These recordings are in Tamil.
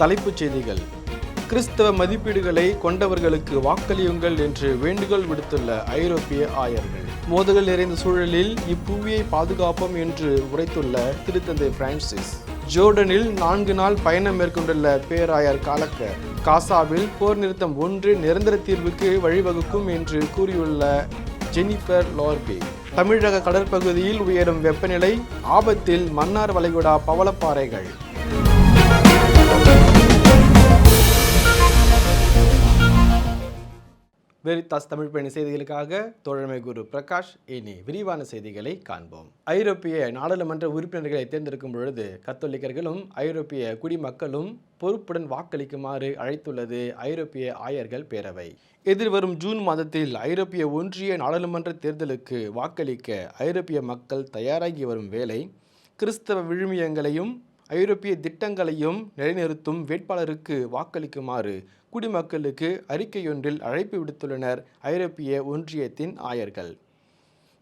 தலைப்புச் செய்திகள். கிறிஸ்தவ மதிப்பீடுகளை கொண்டவர்களுக்கு வாக்களியுங்கள் என்று வேண்டுகோள் விடுத்துள்ள ஐரோப்பிய ஆயர்கள். மோதல்கள் நிறைந்த சூழலில் இப்புவியை பாதுகாப்போம் என்று உரைத்துள்ள திருத்தந்தை பிரான்சிஸ். ஜோர்டனில் நான்கு நாள் பயணம் மேற்கொண்டுள்ள பேராயர் காலக்க காசாவில் போர் நிறுத்தம் ஒன்று நிரந்தர தீர்வுக்கு வழிவகுக்கும் என்று கூறியுள்ள ஜெனிஃபர் லார்பே. தமிழக கடற்பகுதியில் உயரும் வெப்பநிலை ஆபத்தில் மன்னார் வளைகுடா பவளப்பாறைகள். வெரித்தாஸ் தமிழ் பயணி செய்திகளுக்காக தோழமை குரு பிரகாஷ். இனி விரிவான செய்திகளை காண்போம். ஐரோப்பிய நாடாளுமன்ற உறுப்பினர்களை தேர்ந்தெடுக்கும் பொழுது கத்தோலிக்கர்களும் ஐரோப்பிய குடிமக்களும் பொறுப்புடன் வாக்களிக்குமாறு அழைத்துள்ளது ஐரோப்பிய ஆயர்கள் பேரவை. எதிர்வரும் ஜூன் மாதத்தில் ஐரோப்பிய ஒன்றிய நாடாளுமன்ற தேர்தலுக்கு வாக்களிக்க ஐரோப்பிய மக்கள் தயாராகி வரும் வேளை கிறிஸ்தவ விழுமியங்களையும் ஐரோப்பிய திட்டங்களையும் நிலைநிறுத்தும் வேட்பாளருக்கு வாக்களிக்குமாறு குடிமக்களுக்கு அறிக்கையொன்றில் அழைப்பு விடுத்துள்ளனர் ஐரோப்பிய ஒன்றியத்தின் ஆயர்கள்.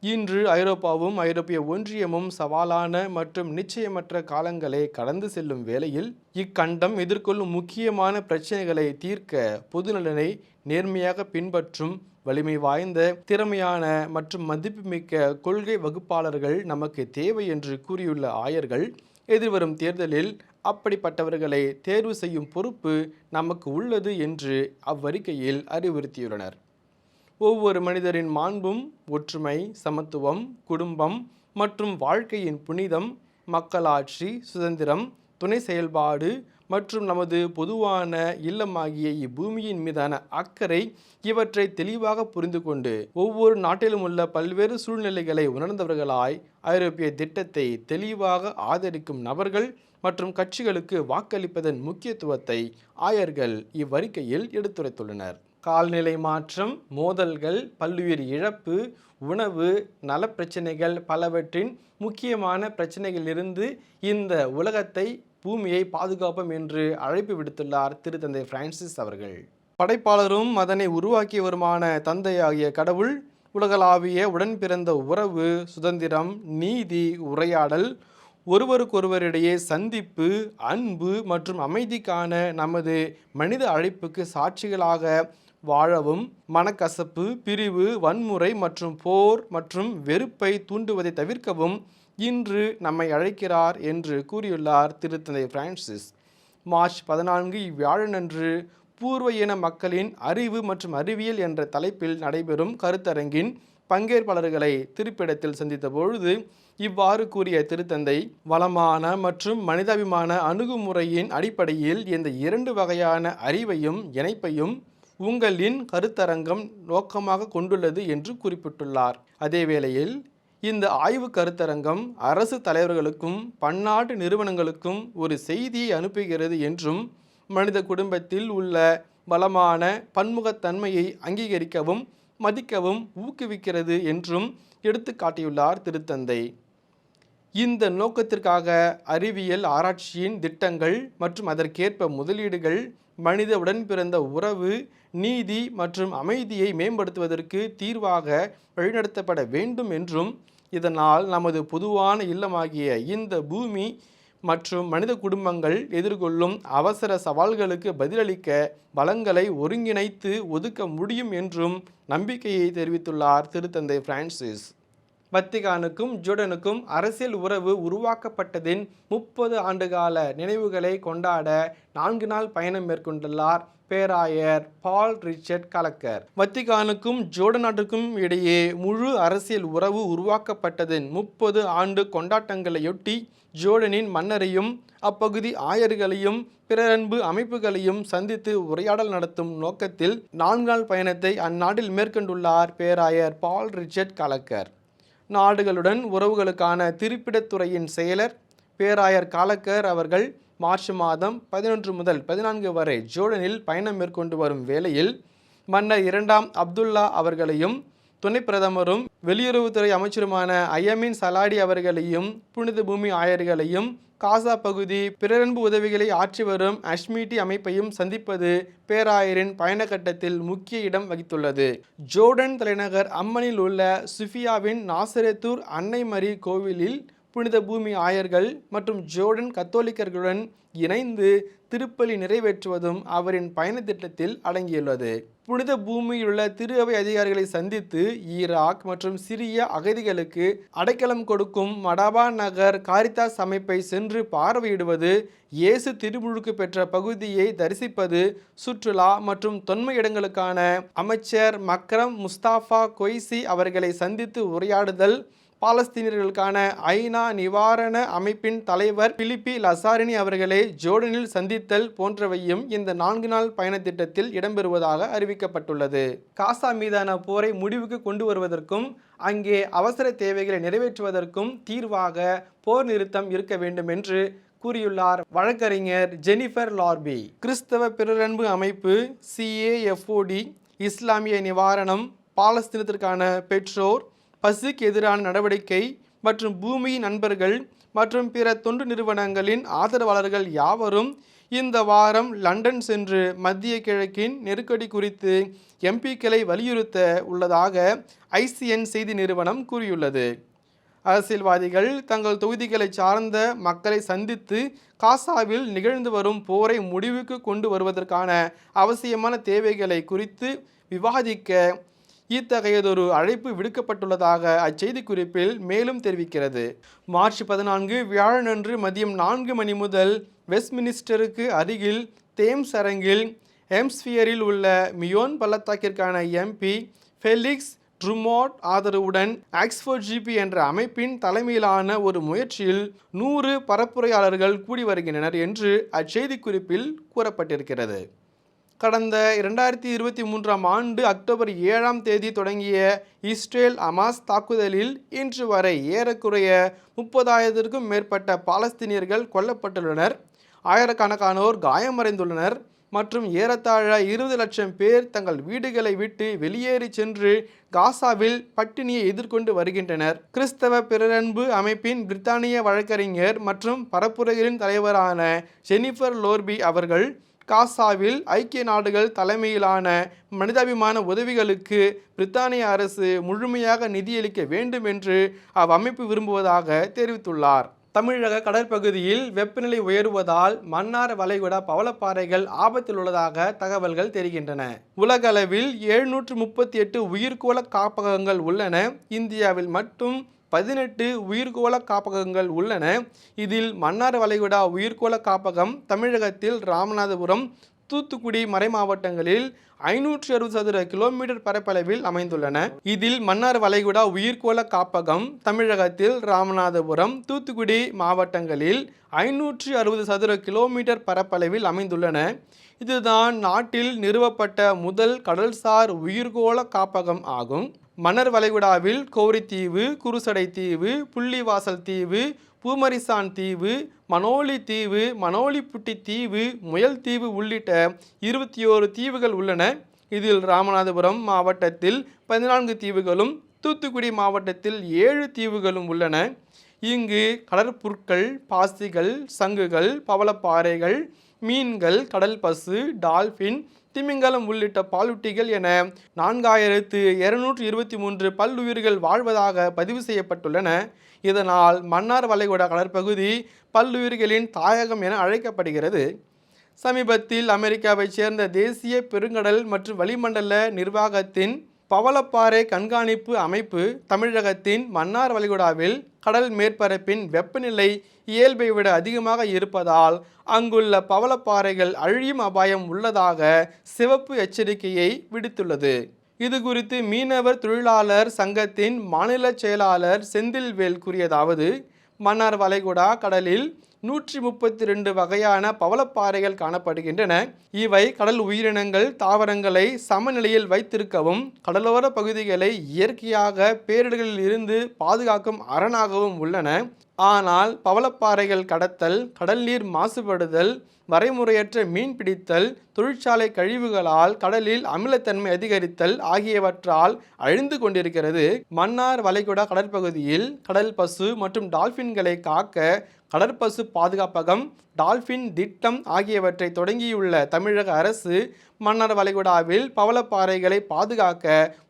இன்று ஐரோப்பாவும் ஐரோப்பிய ஒன்றியமும் சவாலான மற்றும் நிச்சயமற்ற காலங்களை கடந்து செல்லும் வேளையில் இக்கண்டம் எதிர்கொள்ளும் முக்கியமான பிரச்சனைகளை தீர்க்க பொதுநலனை நேர்மையாக பின்பற்றும் வலிமை வாய்ந்த திறமையான மற்றும் மதிப்புமிக்க கொள்கை வகுப்பாளர்கள் நமக்கு தேவை என்று கூறியுள்ள ஆயர்கள் எதிர்வரும் தேர்தலில் அப்படிப்பட்டவர்களை தேர்வு செய்யும் பொறுப்பு நமக்கு உள்ளது என்று அவ்வறிக்கையில் அறிவுறுத்தியுள்ளனர். ஒவ்வொரு மனிதரின் மாண்பும் ஒற்றுமை சமத்துவம் குடும்பம் மற்றும் வாழ்க்கையின் புனிதம் மக்களாட்சி சுதந்திரம் துணை செயல்பாடு மற்றும் நமது பொதுவான இல்லமாகிய இப்பூமியின் மீதான அக்கறை இவற்றை தெளிவாக புரிந்து கொண்டு ஒவ்வொரு நாட்டிலும் உள்ள பல்வேறு சூழ்நிலைகளை உணர்ந்தவர்களாய் ஐரோப்பிய திட்டத்தை தெளிவாக ஆதரிக்கும் நபர்கள் மற்றும் கட்சிகளுக்கு வாக்களிப்பதன் முக்கியத்துவத்தை ஆயர்கள் இவ்வறிக்கையில் எடுத்துரைத்துள்ளனர். கால்நிலை மாற்றம் மோதல்கள் பல்லுயிர் இழப்பு உணவு நலப்பிரச்சனைகள் பலவற்றின் முக்கியமான பிரச்சனைகளிலிருந்து இந்த உலகத்தை பூமியை பாதுகாப்போம் என்று அழைப்பு விடுத்துள்ளார் திருத்தந்தை பிரான்சிஸ் அவர்கள். படைப்பாளரும் அதனை உருவாக்கியவருமான தந்தையாகிய கடவுள் உலகளாவிய உடன் பிறந்த உறவு சுதந்திரம் நீதி உரையாடல் ஒருவருக்கொருவரிடையே சந்திப்பு அன்பு மற்றும் அமைதிக்கான நமது மனித அழைப்புக்கு சாட்சிகளாக வாழவும் மனக்கசப்பு பிரிவு வன்முறை மற்றும் போர் மற்றும் வெறுப்பை தூண்டுவதை தவிர்க்கவும் இன்று நம்மை அழைக்கிறார் என்று கூறியுள்ளார் திருத்தந்தை பிரான்சிஸ். மார்ச் பதினான்கு இவ்வியாழனன்று பூர்வ இன மக்களின் அறிவு மற்றும் அறிவியல் என்ற தலைப்பில் நடைபெறும் கருத்தரங்கின் பங்கேற்பாளர்களை திருப்பிடத்தில் சந்தித்த பொழுது இவ்வாறு கூறிய திருத்தந்தை வளமான மற்றும் மனிதாபிமான அணுகுமுறையின் அடிப்படையில் இந்த இரண்டு வகையான அறிவையும் இணைப்பையும் உங்களின் கருத்தரங்கம் நோக்கமாக கொண்டுள்ளது என்று குறிப்பிட்டுள்ளார். அதேவேளையில் இந்த ஆய்வு கருத்தரங்கம் அரசு தலைவர்களுக்கும் பன்னாட்டு நிறுவனங்களுக்கும் ஒரு செய்தியை அனுப்புகிறது என்றும் மனித குடும்பத்தில் உள்ள பலமான பன்முகத்தன்மையை அங்கீகரிக்கவும் மதிக்கவும் ஊக்குவிக்கிறது என்றும் எடுத்து காட்டியுள்ளார் திருத்தந்தை. இந்த நோக்கத்திற்காக அறிவியல் ஆராய்ச்சியின் திட்டங்கள் மற்றும் அதற்கேற்ப முதலீடுகள் மனித உடன் பிறந்த உறவு நீதி மற்றும் அமைதியை மேம்படுத்துவதற்கு தீர்வாக வழிநடத்தப்பட வேண்டும் என்றும் இதனால் நமது பொதுவான இல்லமாகிய இந்த பூமி மற்றும் மனித குடும்பங்கள் எதிர்கொள்ளும் அவசர சவால்களுக்கு பதிலளிக்க வளங்களை ஒருங்கிணைத்து ஒதுக்க முடியும் என்றும் நம்பிக்கையை தெரிவித்துள்ளார் திருத்தந்தை பிரான்சிஸ். வத்திகானுக்கும் ஜோர்டனுக்கும் அரசியல் உறவு உருவாக்கப்பட்டதின் முப்பது ஆண்டுகால நினைவுகளை கொண்டாட நான்கு நாள் பயணம் மேற்கொண்டுள்ளார் பேராயர் பால் ரிச்சர்ட் கலக்கர். வத்திகானுக்கும் ஜோர்டன் நாட்டுக்கும் இடையே முழு அரசியல் உறவு உருவாக்கப்பட்டதின் முப்பது ஆண்டு கொண்டாட்டங்களையொட்டி ஜோர்டனின் மன்னரையும் அப்பகுதி ஆயர்களையும் பிறரன்பு அமைப்புகளையும் சந்தித்து உரையாடல் நடத்தும் நோக்கத்தில் நான்கு நாள் பயணத்தை அந்நாட்டில் மேற்கொண்டுள்ளார் பேராயர் பால் ரிச்சர்ட் கலக்கர். நாடுகளுடன் உறவுகளுக்கான திருப்பிடத்துறையின் செயலர் பேராயர் காலக்கர் அவர்கள் மார்ச் மாதம் பதினொன்று முதல் பதினான்கு வரை ஜோர்டனில் பயணம் மேற்கொண்டு வரும் வேளையில் மன்னர் இரண்டாம் அப்துல்லா அவர்களையும் துணை பிரதமரும் வெளியுறவுத்துறை அமைச்சருமான ஐயமின் சலாடி அவர்களையும் புனித பூமி ஆயர்களையும் காசா பகுதி பிறரன்பு உதவிகளை ஆற்றி வரும் அஷ்மீட்டி அமைப்பையும் சந்திப்பது பேராயரின் பயணக்கட்டத்தில் முக்கிய இடம் வகித்துள்ளது. ஜோர்டன் தலைநகர் அம்மனில் உள்ள சுஃபியாவின் நாசரேத்தூர் அன்னை மரி கோவிலில் புனித பூமி ஆயர்கள் மற்றும் ஜோர்டன் கத்தோலிக்கர்களுடன் இணைந்து திருப்பலி நிறைவேற்றுவதும் அவரின் பயண திட்டத்தில் அடங்கியுள்ளது. புனித பூமியிலுள்ள திரு அவை அதிகாரிகளை சந்தித்து ஈராக் மற்றும் சிரிய அகதிகளுக்கு அடைக்கலம் கொடுக்கும் மடாபா நகர் காரிதாஸ் அமைப்பை சென்று பார்வையிடுவது இயேசு திருமுழுக்கு பெற்ற பகுதியை தரிசிப்பது சுற்றுலா மற்றும் தொன்மை இடங்களுக்கான அமைச்சர் மக்ரம் முஸ்தாஃபா கொய்சி அவர்களை சந்தித்து உரையாடுதல் பாலஸ்தீனியர்களுக்கான ஐநா நிவாரண அமைப்பின் தலைவர் பிலிப்பி லசாரினி அவர்களை ஜோர்டனில் சந்தித்தல் போன்றவையும் இந்த நான்கு நாள் பயண திட்டத்தில் இடம்பெறுவதாக அறிவிக்கப்பட்டுள்ளது. காசா மீதான போரை முடிவுக்கு கொண்டு வருவதற்கும் அங்கே அவசர தேவைகளை நிறைவேற்றுவதற்கும் தீர்வாக போர் நிறுத்தம் இருக்க வேண்டும் என்று கூறியுள்ளார் வழக்கறிஞர் ஜெனிஃபர் லார்பி. கிறிஸ்தவ பிறரன்பு அமைப்பு சிஏஎஃப்ஓடி இஸ்லாமிய நிவாரணம் பாலஸ்தீனத்திற்கான பெற்றோர் பசிக்கு எதிரான நடவடிக்கை மற்றும் பூமியின் நண்பர்கள் மற்றும் பிற தொண்டு நிறுவனங்களின் ஆதரவாளர்கள் யாவரும் இந்த வாரம் லண்டன் சென்று மத்திய கிழக்கின் நெருக்கடி குறித்து எம்பிக்களை வலியுறுத்த உள்ளதாக ஐசிஎன் செய்தி நிறுவனம் கூறியுள்ளது. அரசியல்வாதிகள் தங்கள் தொகுதிகளை சார்ந்த மக்களை சந்தித்து காசாவில் நிகழ்ந்து வரும் போரை முடிவுக்கு கொண்டு வருவதற்கான அவசியமான தேவைகளை குறித்து விவாதிக்க இத்தகையதொரு அழைப்பு விடுக்கப்பட்டுள்ளதாக அச்செய்தி குறிப்பில் மேலும் தெரிவிக்கிறது. மார்ச் பதினான்கு வியாழனன்று மதியம் நான்கு மணி முதல் வெஸ்ட்மினிஸ்டருக்கு அருகில் தேம்ஸ் அரங்கில் ஹெம்ஸ்பியரில் உள்ள மியோன் பள்ளத்தாக்கிற்கான எம்பி ஃபெலிக்ஸ் ட்ருமோட் ஆதரவுடன் ஆக்ஸ்போர்ட் ஜிபி என்ற அமைப்பின் தலைமையிலான ஒரு முயற்சியில் நூறு பரப்புரையாளர்கள் கூடி வருகின்றனர் என்று அச்செய்திக்குறிப்பில் கூறப்பட்டிருக்கிறது. கடந்த இரண்டாயிரத்தி இருபத்தி மூன்றாம் ஆண்டு அக்டோபர் ஏழாம் தேதி தொடங்கிய இஸ்ரேல் அமாஸ் தாக்குதலில் இன்று வரை ஏறக்குறைய முப்பதாயிரத்திற்கும் மேற்பட்ட பாலஸ்தீனியர்கள் கொல்லப்பட்டுள்ளனர். ஆயிரக்கணக்கானோர் காயமடைந்துள்ளனர் மற்றும் ஏறத்தாழ இருபது லட்சம் பேர் தங்கள் வீடுகளை விட்டு வெளியேறி சென்று காசாவில் பட்டினியை எதிர்கொண்டு வருகின்றனர். கிறிஸ்தவ பிறரன்பு அமைப்பின் பிரித்தானிய வழக்கறிஞர் மற்றும் பரப்புரைகளின் தலைவரான ஜெனிஃபர் லோர்பி அவர்கள் காசாவில் ஐக்கிய நாடுகள் தலைமையிலான மனிதாபிமான உதவிகளுக்கு பிரித்தானிய அரசு முழுமையாக நிதியளிக்க வேண்டும் என்று அவ்வமைப்பு விரும்புவதாக தெரிவித்துள்ளார். தமிழக கடற்பகுதியில் வெப்பநிலை உயருவதால் மன்னார் வளைகுடா பவளப்பாறைகள் ஆபத்தில் உள்ளதாக தகவல்கள் தெரிகின்றன. உலகளவில் எழுநூற்று முப்பத்தி எட்டு உயிர்கோள காப்பகங்கள் உள்ளன. இந்தியாவில் மட்டும் பதினெட்டு உயிர்கோள காப்பகங்கள் உள்ளன. இதில் மன்னார் வளைகுடா உயிர்கோள காப்பகம் தமிழகத்தில் ராமநாதபுரம் தூத்துக்குடி மறை மாவட்டங்களில் ஐநூற்றி அறுபது சதுர கிலோமீட்டர் பரப்பளவில் அமைந்துள்ளன. இதில் மன்னார் வளைகுடா உயிர்கோள காப்பகம் தமிழகத்தில் ராமநாதபுரம் தூத்துக்குடி மாவட்டங்களில் ஐநூற்றி அறுபது சதுர கிலோமீட்டர் பரப்பளவில் அமைந்துள்ளன. இதுதான் நாட்டில் நிறுவப்பட்ட முதல் கடல்சார் உயிர்கோள காப்பகம் ஆகும். மன்னர் வளைகுடாவில் கோரித்தீவு குருசடை தீவு புள்ளிவாசல் தீவு பூமரிசான் தீவு மனோலி தீவு மனோலிப்புட்டி தீவு முயல் தீவு உள்ளிட்ட இருபத்தி ஓரு தீவுகள் உள்ளன. இதில் ராமநாதபுரம் மாவட்டத்தில் பதினான்கு தீவுகளும் தூத்துக்குடி மாவட்டத்தில் ஏழு தீவுகளும் உள்ளன. இங்கு கடற்புற்கள் பாசிகள் சங்குகள் பவளப்பாறைகள் மீன்கள் கடல் பசு டால்ஃபின் திமிங்கலம் உள்ளிட்ட பாலூட்டிகள் என நான்காயிரத்து இருநூற்று இருபத்தி மூன்று பல்லுயிர்கள் வாழ்வதாக பதிவு செய்யப்பட்டுள்ளன. இதனால் மன்னார் வளைகுடா கடற்பகுதி பல்லுயிர்களின் தாயகம் என அழைக்கப்படுகிறது. சமீபத்தில் அமெரிக்காவைச் சேர்ந்த தேசிய பெருங்கடல் மற்றும் வளிமண்டல நிர்வாகத்தின் பவளப்பாறை கண்காணிப்பு அமைப்பு தமிழகத்தின் மன்னார் வளைகுடாவில் கடல் மேற்பரப்பின் வெப்பநிலை இயல்பை விட அதிகமாக இருப்பதால் அங்குள்ள பவளப்பாறைகள் அழியும் அபாயம் உள்ளதாக சிவப்பு எச்சரிக்கையை விடுத்துள்ளது. இது குறித்து மீனவர் தொழிலாளர் சங்கத்தின் மாநில செயலாளர் செந்தில்வேல் கூறியதாவது மன்னார் வளைகுடா கடலில் நூற்றி முப்பத்தி ரெண்டு வகையான பவளப்பாறைகள் காணப்படுகின்றன. இவை கடல் உயிரினங்கள் தாவரங்களை சமநிலையில் வைத்திருக்கவும் கடலோர பகுதிகளை இயற்கையாக பேரிடர்களில் இருந்து பாதுகாக்கும் அரணாகவும் உள்ளன. ஆனால் பவளப்பாறைகள் கடத்தல் கடல் நீர் மாசுபடுதல் வரைமுறையற்ற மீன் பிடித்தல் தொழிற்சாலை கழிவுகளால் கடலில் அமிலத்தன்மை அதிகரித்தல் ஆகியவற்றால் அழிந்து கொண்டிருக்கிறது. மன்னார் வளைகுடா கடற்பகுதியில் கடல் பசு மற்றும் டால்பின்களை காக்க கடற்பசு பாதுகாப்பகம் டால்ஃபின் திட்டம் ஆகியவற்றை தொடங்கியுள்ள தமிழக அரசு மன்னர் வளைகுடாவில் பவளப்பாறைகளை பாதுகாக்க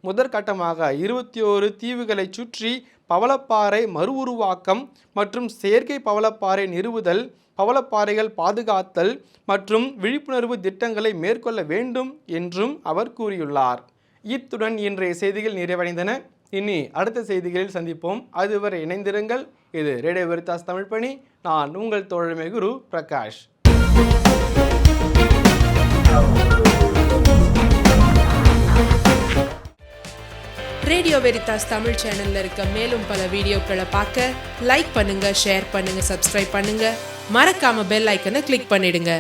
முதற்கட்டமாக இருபத்தி ஓரு தீவுகளை சுற்றி பவளப்பாறை மறு உருவாக்கம் மற்றும் செயற்கை பவளப்பாறை நிறுவுதல் பவளப்பாறைகள் பாதுகாத்தல் மற்றும் விழிப்புணர்வு திட்டங்களை மேற்கொள்ள வேண்டும் என்றும் அவர் கூறியுள்ளார். இத்துடன் இன்றைய செய்திகள் நிறைவடைந்தன. இனி அடுத்த செய்திகளில் சந்திப்போம். அதுவரை இணைந்திருங்கள். இது ரேடியோ வெரிதாஸ் தமிழ் பணி. நான் உங்கள் தோழமை குரு பிரகாஷ். ரேடியோ வெரிதாஸ் தமிழ் சேனல்ல இருக்க மேலும் பல வீடியோக்களை பார்க்க லைக் பண்ணுங்க ஷேர் பண்ணுங்க சப்ஸ்கிரைப் பண்ணுங்க. மறக்காம பெல் ஐக்கனை கிளிக் பண்ணிடுங்க.